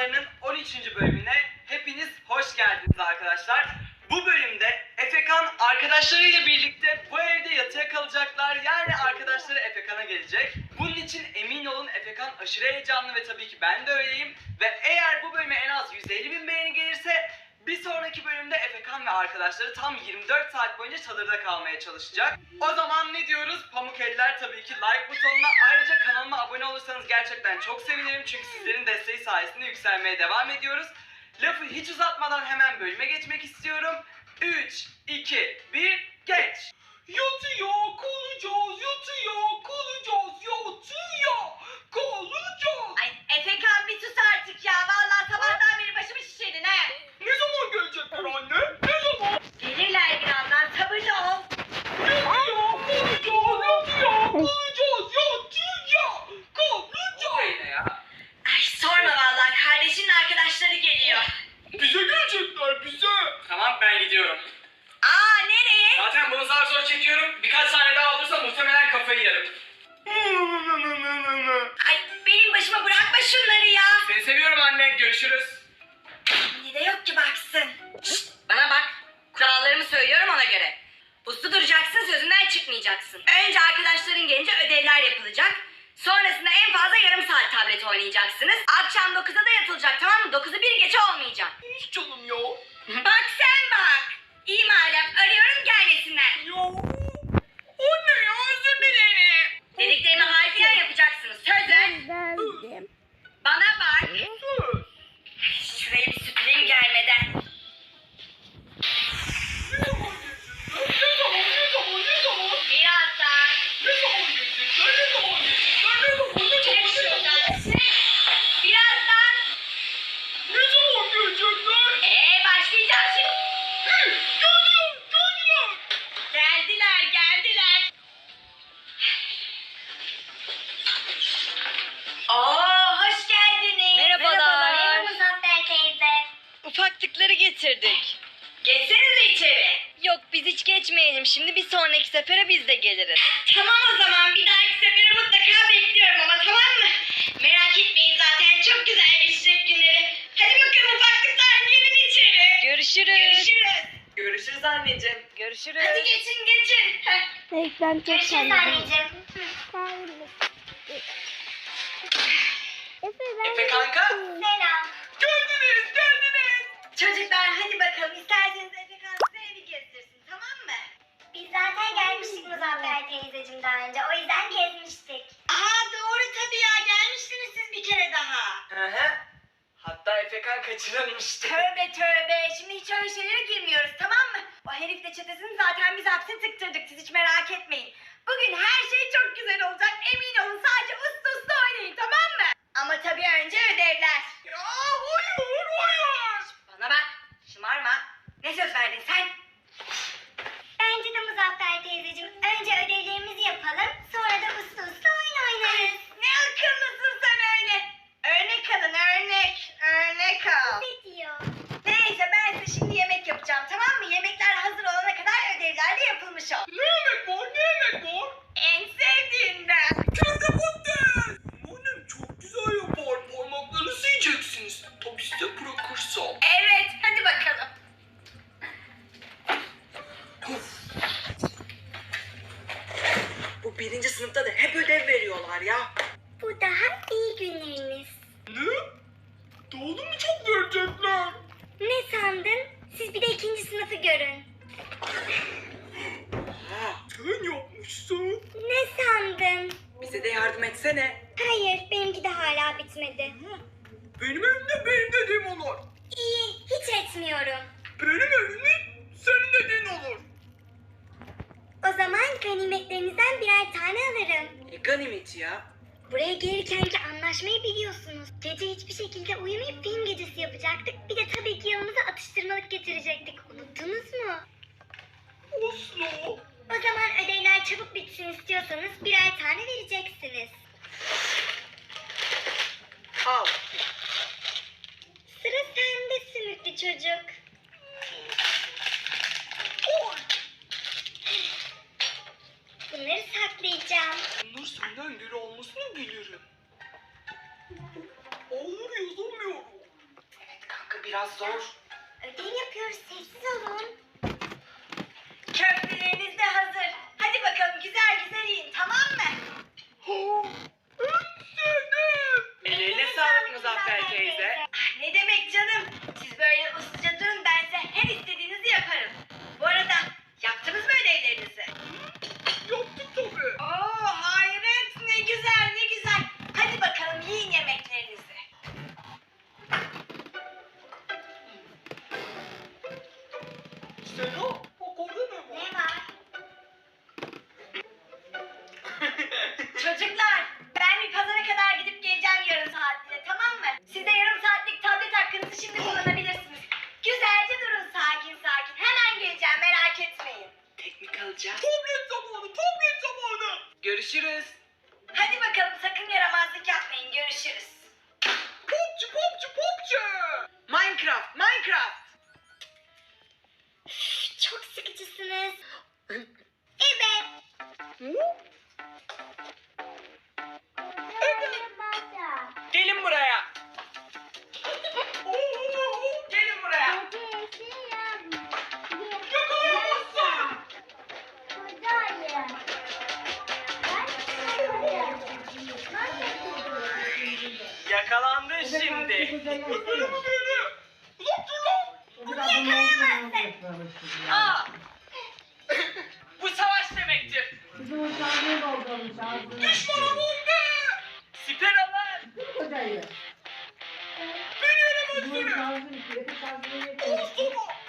Masallarının 13. bölümüne hepiniz hoş geldiniz arkadaşlar. Bu bölümde Efekan arkadaşlarıyla birlikte bu evde yatıya kalacaklar. Yani arkadaşları Efekan'a gelecek. Bunun için emin olun Efekan aşırı heyecanlı ve tabii ki ben de öyleyim. Ve eğer bu bölüme en az 150 bin beğeni gelirse bir sonraki bölümde Efekan ve arkadaşları tam 24 saat boyunca çadırda kalmaya çalışacak. O zaman ne diyoruz? Pamuk eller tabii ki like butonuna. Ayrıca kanalıma abone olursanız gerçekten çok sevinirim. Çünkü sizlerin desteği sayesinde yükselmeye devam ediyoruz. Lafı hiç uzatmadan hemen bölüme geçmek istiyorum. 3, 2, 1, geç. Yatıya kalacağız, yatıya kalacağız, yatıya kalacağız. Ay Efekan bir sus artık ya. Vallahi sabahtan beri başımı şişirdin he. Ne gelecekler anne? Ne zaman? Gelirler birazdan sabırlı ol. Kalacağız, yatıya kalacağız, yatıya kalacağız. yine ya? Ay sorma vallahi kardeşinin arkadaşları geliyor. Bize gelecekler, bize. Tamam ben gidiyorum. Aa nereye? Zaten bunu zar zor çekiyorum. Birkaç tane daha olursa muhtemelen kafayı yerim. Ay benim başıma bırakma şunları ya. Seni seviyorum anne. Görüşürüz. Ne de yok ki baksın. Sözünden çıkmayacaksın. Önce arkadaşların gelince ödevler yapılacak. Sonrasında en fazla yarım saat tablet oynayacaksınız. Akşam 9'da da yatılacak tamam mı? 9'u bir geçe olmayacak. Hiç canım ya. Bak sen bak. İyi madem arıyorum gelmesinler. Ya. Geçmeyelim. Şimdi bir sonraki sefere biz de geliriz. Tamam o zaman bir dahaki sefere mutlaka bekliyorum ama tamam mı? Merak etmeyin zaten çok güzel geçecek günleri. Hadi bakalım ufaklıklar gelin içeri. Görüşürüz. Görüşürüz. Görüşürüz anneciğim. Görüşürüz. Hadi geçin geçin. Heh. Ekran çok Görüşürüz anneciğim. Efe ben Efe kanka. Selam. Geldiniz, geldiniz. Çocuklar hadi bakalım isterseniz zaten gelmiştik Muzaffer teyzeciğim daha önce. O yüzden gezmiştik. Aa doğru tabii ya gelmiştiniz siz bir kere daha. Hı hı. Hatta Efekan kaçırılmıştı. Tövbe tövbe şimdi hiç öyle şeylere girmiyoruz tamam mı? O herifle çetesini zaten biz hapse tıktırdık siz hiç merak etmeyin. Bugün her şey çok güzel olacak emin olun sadece uslu uslu oynayın tamam mı? Ama tabii önce ödevler. Ya hayır, hayır. Bana bak şımarma. Ne söz verdin sen? Bence de Muzaffer teyzeciğim. Önce ödevlerimizi yapalım. Sonra da uslu uslu oyun oynarız. Ne akıllısın sen öyle. Örnek alın örnek. Örnek al. Ne diyor? Neyse ben size şimdi yemek yapacağım tamam mı? Yemekler hazır olana kadar ödevler de yapılmış ol. Ne yemek var, ne yemek var? En sevdiğinden. Kerde patates. Annem çok güzel yapar. Parmaklarınızı yiyeceksiniz. Tabii size bırakırsam. Evet hadi bakalım. Bu birinci sınıfta da hep ödev veriyorlar ya. Bu daha iyi günleriniz. Ne? Da mı çok verecekler? Ne sandın? Siz bir de ikinci sınıfı görün. Ha, Sen yapmışsın. Ne sandın? bize de yardım etsene. Hayır, benimki de hala bitmedi. Benim evimde benim dediğim olur. İyi, hiç etmiyorum. Benim evimde senin dediğin olur. O zaman ganimetlerinizden birer tane alırım. E, ganimeti ya. Buraya gelirkenki anlaşmayı biliyorsunuz. Gece hiçbir şekilde uyumayıp film gecesi yapacaktık. Bir de tabii ki yanımıza atıştırmalık getirecektik. Unuttunuz mu? Asla. O zaman ödevler çabuk bitsin istiyorsanız birer tane vereceksiniz. Al. Sıra sende sümüklü çocuk. bunları saklayacağım. Nur senden geri almasını bilirim. Ağır yazamıyorum. Evet kanka biraz zor. Ödev yapıyoruz sevgili. Sena bak orada ne var? Ne var? Çocuklar ben bir pazara kadar gidip geleceğim yarım saatliğine tamam mı? Siz de yarım saatlik tablet hakkınızı şimdi kullanabilirsiniz. Güzelce durun sakin sakin. Hemen geleceğim merak etmeyin. Teknik alacağız. Tablet zamanı, tablet zamanı. Görüşürüz. Hadi bakalım sakın yaramazlık yapmayın görüşürüz. Popçu, popçu, popçu. Minecraft, Minecraft. Çok sıkıcısınız. Evet. Gelin buraya. Gelin buraya. Yakalayamazsın. Yakalandın şimdi. lan. Aa! Bu savaş demektir. Düşmana bombe. Siper alın. Beni yenemezsiniz. Al sana. Oo.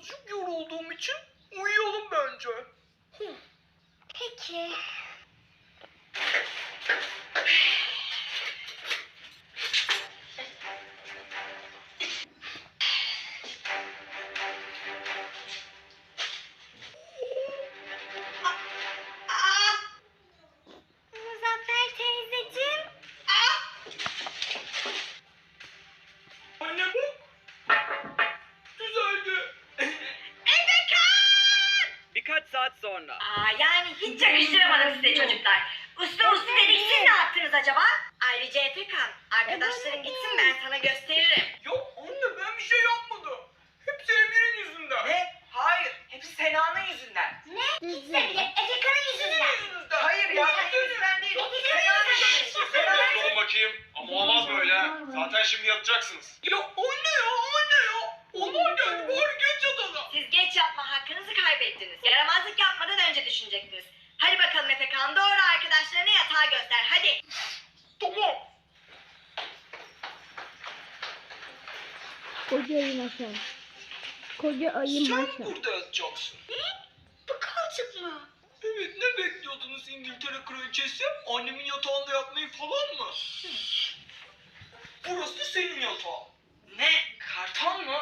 Birazcık yorulduğum için yakıştıramadım size çocuklar. Usta usta dedik siz ne yaptınız acaba? Ayrıca Efekan arkadaşların gitsin ben sana gösteririm. Ya anne ben bir şey yapmadım. Hepsi Emir'in yüzünden. Ne? Hayır, hepsi Sena'nın yüzünden. Ne? De bile Efekan'ın yüzünden. yüzünden. Hayır ya, benim yüzümden değil. Sena'nın yüzünden. Sena'nın Durun bakayım. Ama olmaz böyle. Zaten şimdi yatacaksınız. Ya anne ya anne ya. Onlar geldi bari geç yatalım. Siz geç yapma hakkınızı kaybettiniz. Yaramazlık yapmadan önce düşünecektiniz. Hadi bakalım Efekan doğru arkadaşlarına yatağı göster hadi. Tamam. Koca ayı maşa. Koca ayı Sen maşa. burada yatacaksın. Bu koltuk mu? Evet ne bekliyordunuz İngiltere kraliçesi? Annemin yatağında yatmayı falan mı? Burası senin yatağın. Ne? Karton mu?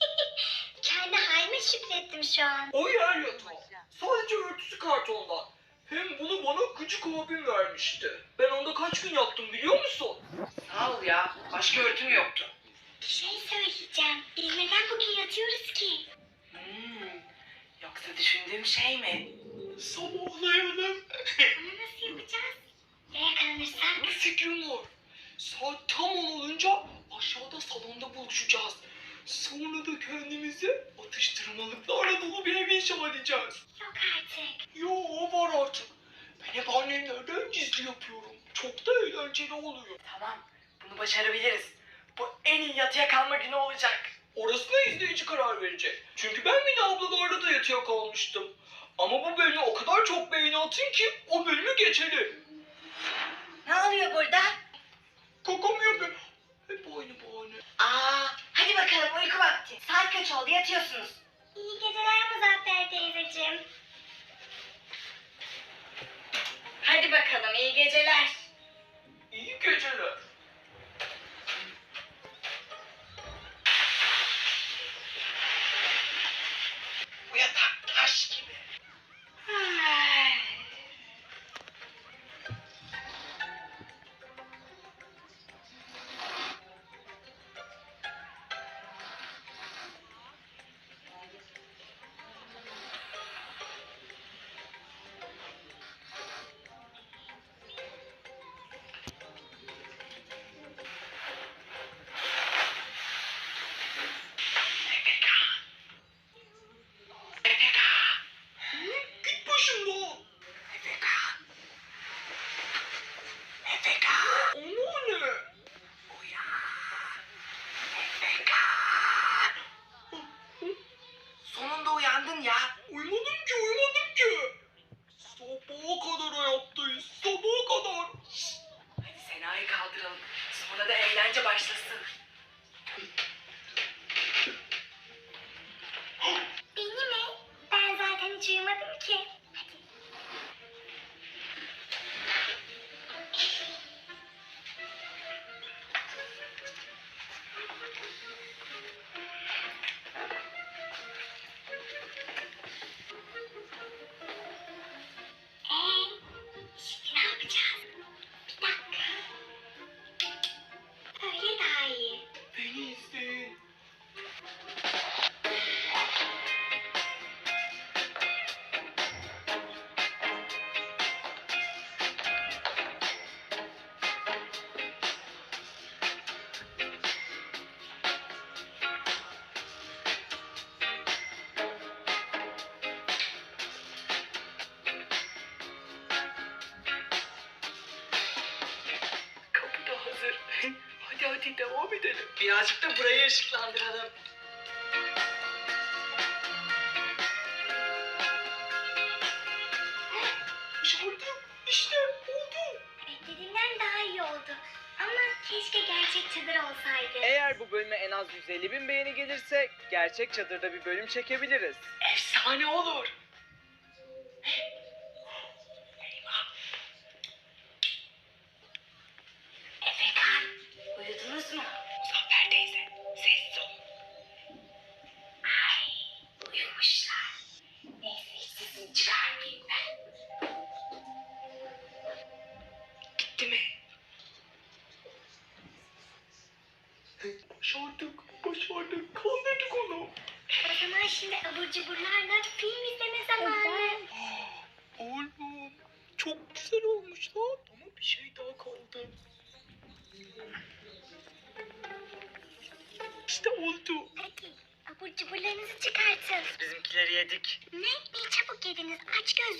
Kendi halime şükrettim şu an. O yer yatağı. Sadece örtüsü kartondan. Hem bunu bana gıcık abim vermişti. Ben onda kaç gün yattım biliyor musun? Sağ ol ya. Başka örtüm yoktu. Bir şey söyleyeceğim. Biz neden bugün yatıyoruz ki? Hmm, yoksa düşündüğüm şey mi? Sabahlayalım. Ama nasıl yapacağız? Ya yakalanırsak? Bir fikrim var. Saat tam olunca aşağıda salonda buluşacağız. Sonra da kendimize atıştırmalıklarla dolu bir ev inşa edeceğiz. Yok artık. Yo var artık. Ben hep annemlerden gizli yapıyorum. Çok da eğlenceli oluyor. Tamam, bunu başarabiliriz. Bu en iyi yatıya kalma günü olacak. Orasına izleyici karar verecek. Çünkü ben Mine ablalarla da yatıya kalmıştım. Ama bu beni o kadar çok beğeni anlatın ki o bölümü geçelim. Ne oluyor burada? Kakam yapıyor. Hep aynı bahane. Aa, hadi bakalım uyku vakti. Saat kaç oldu yatıyorsunuz. İyi geceler Muzaffer teyzeciğim. Hadi bakalım iyi geceler. Hadi hadi devam edelim. Birazcık da burayı ışıklandıralım. İşte oldu. Beklediğimden daha iyi oldu. Ama keşke gerçek çadır olsaydı. Eğer bu bölüme en az 150 bin beğeni gelirse gerçek çadırda bir bölüm çekebiliriz. Efsane olur. Uyudunuz mu? Muzaffer teyze, sessiz ol. Ay, uyumuşlar. Neyse hiç sesini çıkarmayayım ben. Gitti mi? Başardık, başardık. Kandırdık onu. O zaman şimdi abur cuburlarla film izleme zamanı. Oğlum, çok güzel olmuş lan. Ama bir şey daha kaldı. İşte oldu. Hadi abur cuburlarınızı çıkartın. Bizimkileri yedik. Ne? Ne çabuk yediniz? Aç göz